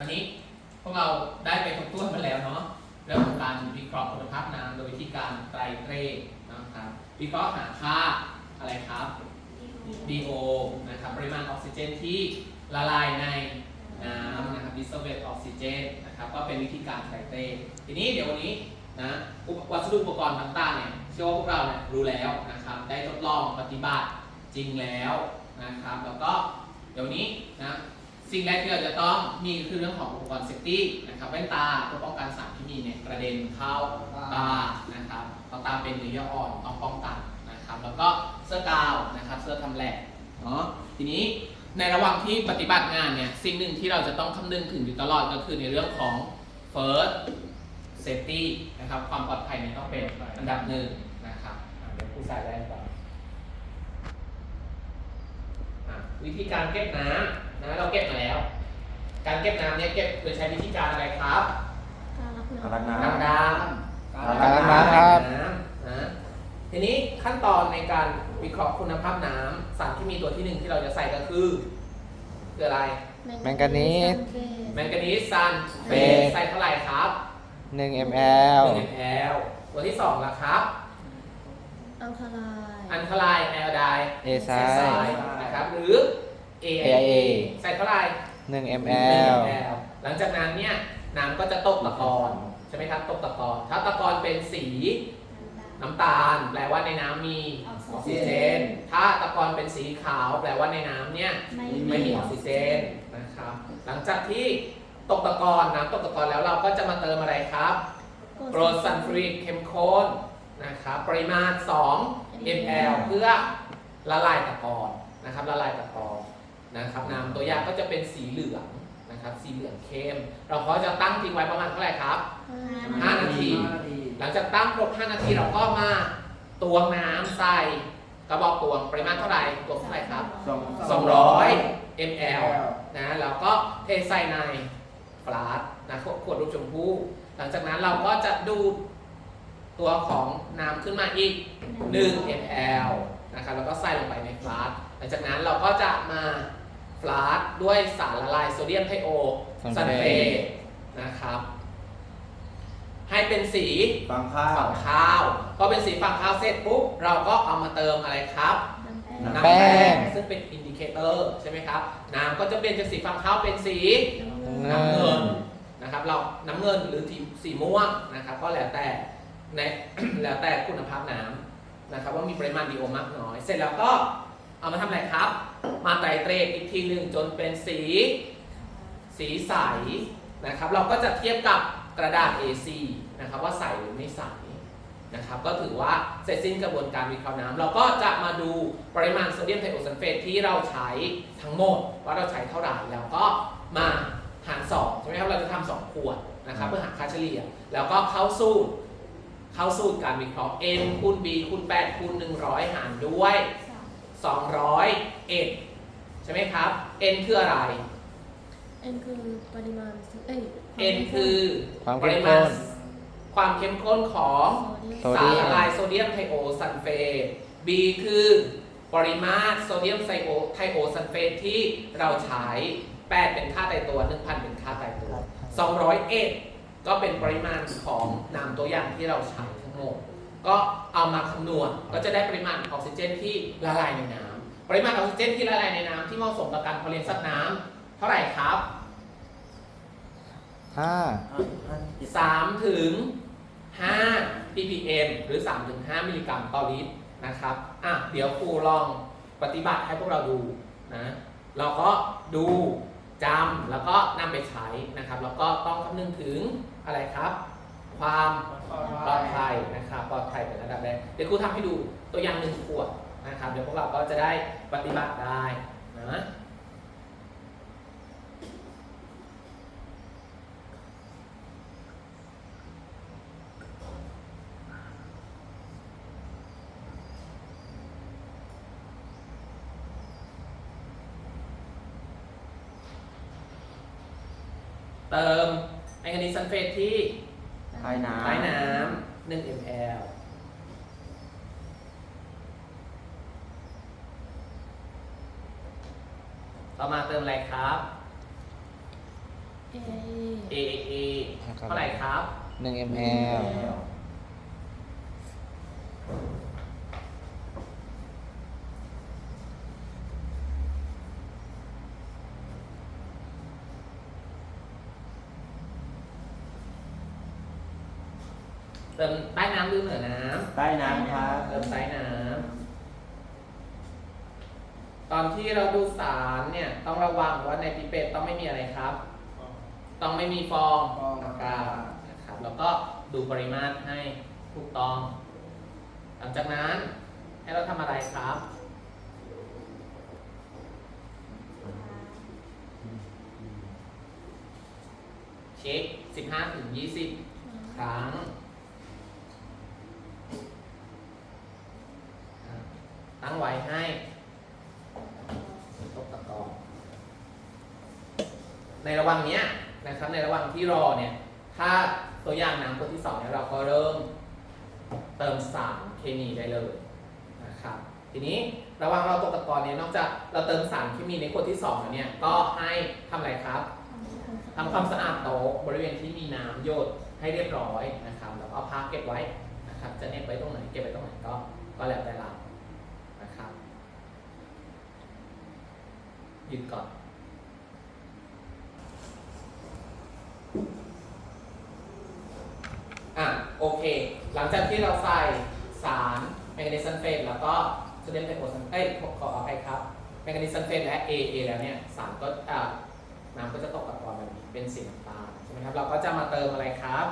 วันนี้พวกเราได้ไปทบทวนมาแล้วเนาะเรื่องของการวิเคราะห์คุณภาพน้ำโดยวิธีการไตรเตรนะครับวิเคราะห์หาค่าอะไรครับ DO นะครับปริมาณออกซิเจนที่ละลายในน้ำนะครับ dissoluble oxygen นะครับก็เป็นวิธีการไตรเตรทีนี้เดี๋ยววันนี้นะวัสดุอุปกรณ์ต่างๆเนี่ยเชื่อว่าพวกเราเนี่ยรู้แล้วนะครับได้ทดลองปฏิบัติจริงแล้วนะครับแล้วก็เดี๋ยวนี้นะ สิ่งแรกที่เราจะต้องมีคือเรื่องของอุปกรณ์เซฟตี้นะครับแว่นตาเพื่อป้องกันสารที่มีเนี่ยกระเด็นเข้าตานะครับเพราะตาเป็นเนื้อเยื่ออ่อนต้องป้องกันนะครับ แล้วก็เสื้อกาวนะครับเสื้อทำแหลกเนาะทีนี้ในระหว่างที่ปฏิบัติงานเนี่ยสิ่งหนึ่งที่เราจะต้องคำนึงถึงอยู่ตลอดก็คือในเรื่องของ first safety นะครับความปลอดภัยเนี่ยต้องเป็นอันดับหนึ่งนะครับเดี๋ยวครูใส่แว่นก่อนอะวิธีการเก็บน้ำ นะเราเก็บมาแล้ว การเก็บน้ำเนี่ยเก็บโดยใช้วิธีการอะไรครับการรับน้ำ น้ำดำการล้างน้ำครับ น้ำนะทีนี้ขั้นตอนในการวิเคราะห์คุณภาพน้ำสารที่มีตัวที่หนึ่งที่เราจะใส่ก็คือคืออะไร แมงกานีส แมงกานีสซันเฟเฟสสใส่เท่าไหร่ครับ1 ml 1 ml ตัวที่สองละครับ อังคารายอันคลายไอโอได A ไซไซด์ นะครับ หรือ AIA AIA ใส่เท่าไหร่1หนึ่ง ml ml หลังจากนั้นเนี่ยน้ำก็จะตกตะกอนใช่ไหมครับตกตะกอนถ้าตะกอนเป็นสีน้ำตาล แปลว่าในน้ำมีออกซิเจน ถ้าตะกอนเป็นสีขาว แปลว่าในน้ำเนี่ยไม่มีออกซิเจนนะครับ หลังจากที่ตกตะกอนน้ำตกตะกอนแล้วเราก็จะมาเติมอะไรครับโกรดซัลฟูริกเข้มข้นนะครับปริมาณ 2 ml เพื่อละลายตะกอนนะครับละลายตะกอน นะครับน้ำตัวอย่างก็จะเป็นสีเหลืองนะครับ สีเหลืองเข้ม เราก็จะตั้งทิ้งไว้ประมาณเท่าไหร่ครับห้านาที หลังจากตั้งครบ 5 นาทีเราก็มาตวงน้ำใส่กระบอกตวงปริมาณเท่าไหร่ตวงเท่าไหร่ครับ 200 ml นะแล้วก็เทใส่ในฟลาสก์นะขวดขวดรูปชมพู่หลังจากนั้นเราก็จะดูดตัวของน้ำขึ้นมาอีก 1 ml นะครับแล้วก็ใส่ลงไปในฟลาสก์หลังจากนั้นเราก็จะมา ฟลาสก์ด้วยสารละลายโซเดียมไทโอซัลเฟตนะครับ ให้เป็นสีฟังข้าวฝั่งข้าวพอเป็นสีฝั่งข้าวเสร็จปุ๊บเราก็เอามาเติมอะไรครับน้ำแป้งน้ำแป้แป้งงซึ่งเป็นอินดิเคเตอร์ใช่ไหมครับ น้ำก็จะเปลี่ยนจากสีฝั่งข้าวเป็นสีน้ำน้ำเงิเงินนนะครับ เราน้ำเงินหรือสีสีม่วงนะครับ ก็แล้วแต่ในแล้วแต่คุณภาพน้ำนะครับ ว่ามีปริมาณดีโอมากน้อย เสร็จแล้วก็ เอามาทำอะไรครับ มาไตรเตรดอีกทีหนึ่งจนเป็นสี สีใสนะครับ เราก็จะเทียบกับกระดาษ A4 นะครับว่าใสหรือไม่ใสนะครับก็ถือว่าเสร็จสิ้นกระบวนการวิเคราะห์น้ำเราก็จะมาดูปริมาณโซเดียมไทโอซัลเฟตที่เราใช้ทั้งหมดว่าเราใช้เท่าไหร่แล้วก็มาหาร2ใช่ไหมครับเราจะทำสองขวดนะครับเพื่อหาค่าเฉลี่ย แล้วก็เข้าสูตรเข้าสูตรการวิเคราะห์ n คูณ b คูณ8คูณ100 หารด้วย 200ใช่ไหมครับ n คืออะไรเอ็นคือปริมาณเอ้ย n คือความปเข้มริมาข้ณน ความเข้มข้นของโซเดียมโซสารเดียม ละลายโซเดียมไทโอซัลเฟต B คือปริมาตรโซเดียมไซโอไทโอซัลเฟตที่เราใช้ 8 เป็นค่าตายตัว 1,000 เป็นค่าตายตัว 201 ก็เป็นปริมาณของน้ำตัวอย่างที่เราใช้ทั้งหมด ก็เอามาคำนวณก็จะได้ปริมาณออกซิเจนที่ละลายในน้ำปริมาณออกซิเจนที่ละลายในน้ำที่เหมาะสมกับการเพาะเลี้ยงสัตว์น้ำเท่าไหร่ครับ5 3ถึง5 ppm หรือ3ถึง5มิลลิกรัมต่อลิตรนะครับอะเดี๋ยวครูลองปฏิบัติให้พวกเราดูนะเราก็ดูจำแล้วก็นำไปใช้นะครับ แล้วก็ต้องคำนึงถึงอะไรครับ ความปลอดภัยนะครับปลอดภัยเป็นระดับแรกเดี๋ยวครูทำให้ดูตัวอย่างหนึ่งขวดนะครับเดี๋ยวพวกเราก็จะได้ปฏิบัติได้นะเติมแมงกานีซัลเฟตที่ ใต้น้ำใต้น้ำ1 ml ต่อมาเติมอะไรครับเอ A A A นะครับเท่าไหร่ครับ หนึ่ง ml เติมใต้น้ำหรือเหนือน้ำใต้น้ำครับ เติมใต้น้ำตอนที่เราดูสารเนี่ยต้องระวังว่าในพิเปตต้องไม่มีอะไรครับ ต้องไม่มีฟองฟองอากาศนะครับ แล้วก็ดูปริมาตรให้ถูกต้อง หลังจากนั้นให้เราทำอะไรครับเช็ค 15ถึง20 ครั้งอะตั้งไว้ให้ตกตะกอนในระหว่างเนี้ยนะครับ ในระหว่างที่รอเนี่ย ถ้าตัวอย่างน้ำตัวที่สองเนี่ยเราก็เริ่มเติมสารเคมีได้เลยนะครับ ทีนี้ระหว่างเราตกตะกอนเนี่ยนอกจากเราเติมสารเคมีในขวดที่สองแล้วเนี่ยก็ให้ทำอะไรครับทำความสะอาดโต๊ะบริเวณที่มีน้ำหยดให้เรียบร้อยนะครับแล้วก็เอาผ้าเก็บไว้นะครับ จะเน็บไว้ตรงไหนเก็บไว้ตรงไหนก็ก็แล้วแต่เรานะครับหยุดก่อน อะโอเค หลังจากที่เราใส่สารแมงกานีซัลเฟตแล้วก็โซเดียมไทโอซัลเอ้ยขอขออภัยครับแมงกานีซัลเฟตและ AA แล้วเนี่ยสารก็อ่าน้ำก็จะตกตะกอนแบบนี้เป็นสีน้ำตาลใช่ไหมครับเราก็จะมาเติมอะไรครับ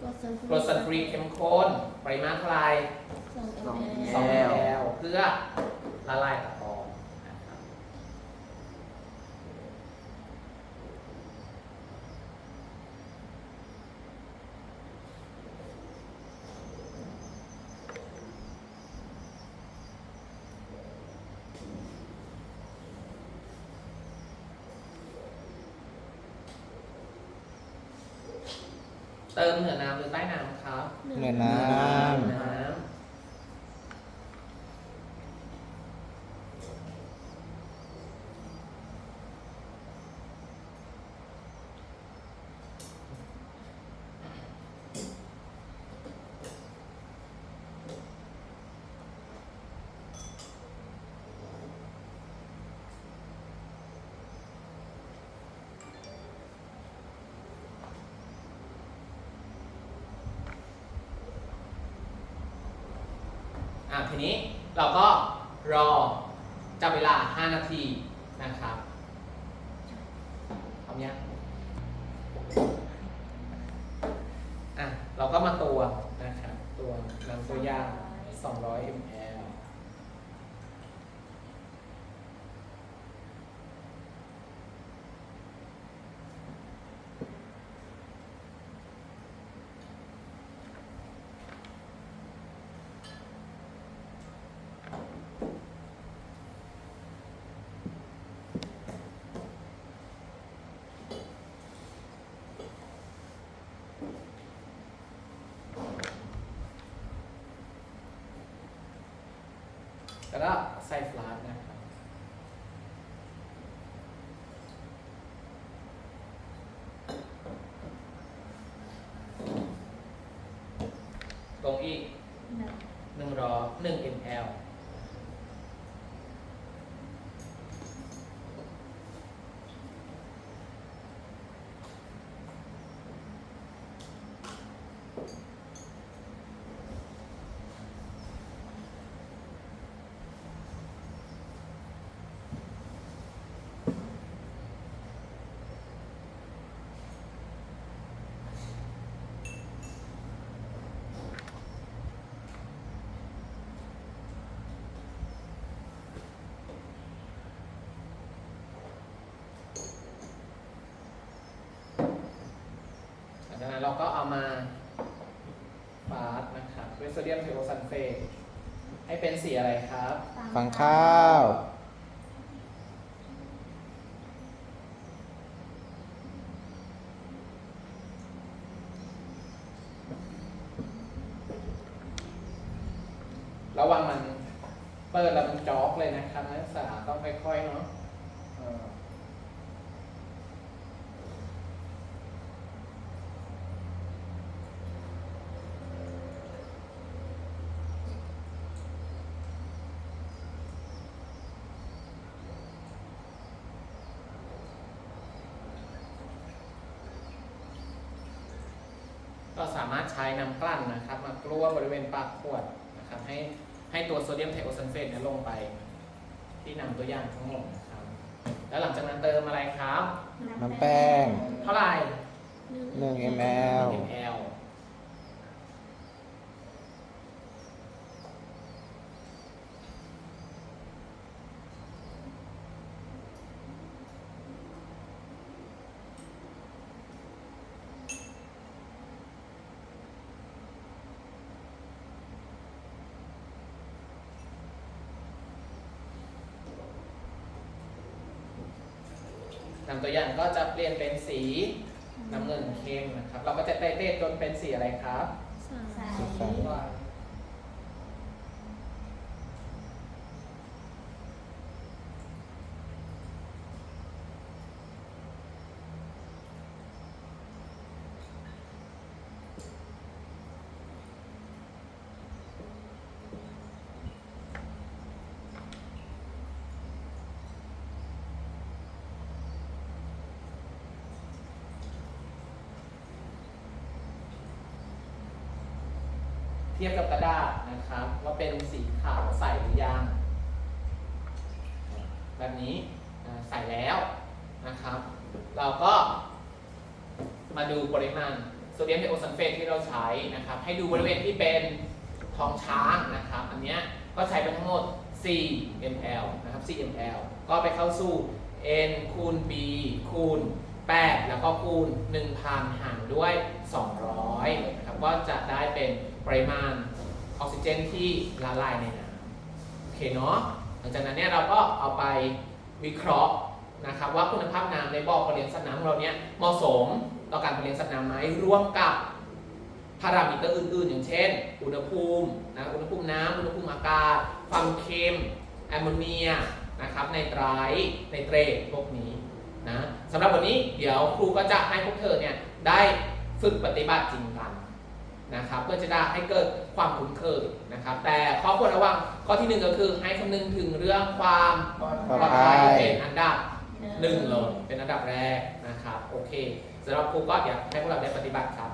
กรดซัลกรดซัลฟูริกเข้มข้นปริมาณเท่าไหร่สองสอง ml 2 ml เพื่อละลายตะกอนนะครับ เติมเหนือน้ำหรือใต้น้ำครับ เหนือน้น้ำอะ ทีนี้เราก็รอจับเวลา 5 นาทีนะครับพร้อมยังอะเราก็มาตัวนะครับ ตัวน้ำตัวย่าง200 ml แล้วก็ใส่ฟลาสนะครับตรงอีกหนึ่งรอหนึ่ง ml หลังจากนั้นเราก็เอามาฟาสนะครับด้วย โซเดียมไทโอซัลเฟตให้เป็นสีอะไรครับฟังข้าว ระวังมันเปิดแล้วมันจอกเลยนะครับนักศึกษาต้องค่อยๆเนาะเออ ก็สามารถใช้น้ำกลั่นนะครับ มากลัวบริเวณปากขวดนะครับให้ให้ตัวโซเดียมไทโอซัลเฟตเนี่ยลงไป ที่นำตัวอย่างทั้งหมดนะครับ แล้วหลังจากนั้นเติมอะไรครับ น้ำแป้ง เท่าไหร่หนึ่ง ml นำตัวอย่างก็จะเปลี่ยนเป็นสีน้ำเงินเข้มนะครับ เราก็จะเต้ๆจนเป็นสีอะไรครับ สามสีใส ทียบกับกระดาษนะครับ ว่าเป็นสีขาวใสหรือยัง แบบนี้ใส่แล้วนะครับ เราก็มาดูปริมาณโซเดียมไทโอซัลเฟตที่เราใช้นะครับ ให้ดูบริเวณที่เป็นท้องช้างนะครับ อันนี้ก็ใช้ไปทั้งหมด 4 ml นะครับ 4 ml ก็ไปเข้าสู่ n คูณ b คูณ 8 แล้วก็คูณ 1,000 หารด้วย 200นะครับ ก็จะได้เป็นปริมาณออกซิเจนที่ละลายในน้ำโอเคเนาะหลังจากนั้นเนี่ยเราก็เอาไปวิเคราะห์นะครับว่าคุณภาพน้ำในบ่อการเลี้ยงสัตว์น้ำของเราเนี่ยเหมาะสมต่อการเลี้ยงสัตว์น้ำไหมร่วมกับพารามิเตอร์อื่น ๆ อย่างเช่น อุณหภูมินะอุณหภูมิน้ำอุณหภูมิอากาศ ความเค็มแอมโมเนียนะครับไนไตรท์ไนเตรพวกนี้นะสำหรับวันนี้เดี๋ยวครูก็จะให้พวกเธอเนี่ยได้ฝึกปฏิบัติจริงกัน นะครับเพื่อจะได้ให้เกิดความคุ้นเคยนะครับ แต่ข้อควรระวังข้อที่หนึ่งก็คือให้คำนึงถึงเรื่องความปลอดปลอดภัภัยยเป็นอันดับหนึ่งเลยเป็นอันดับแรกนะครับโอเคสำหรับครูก็อยากให้พวกเราได้ปฏิบัติครับ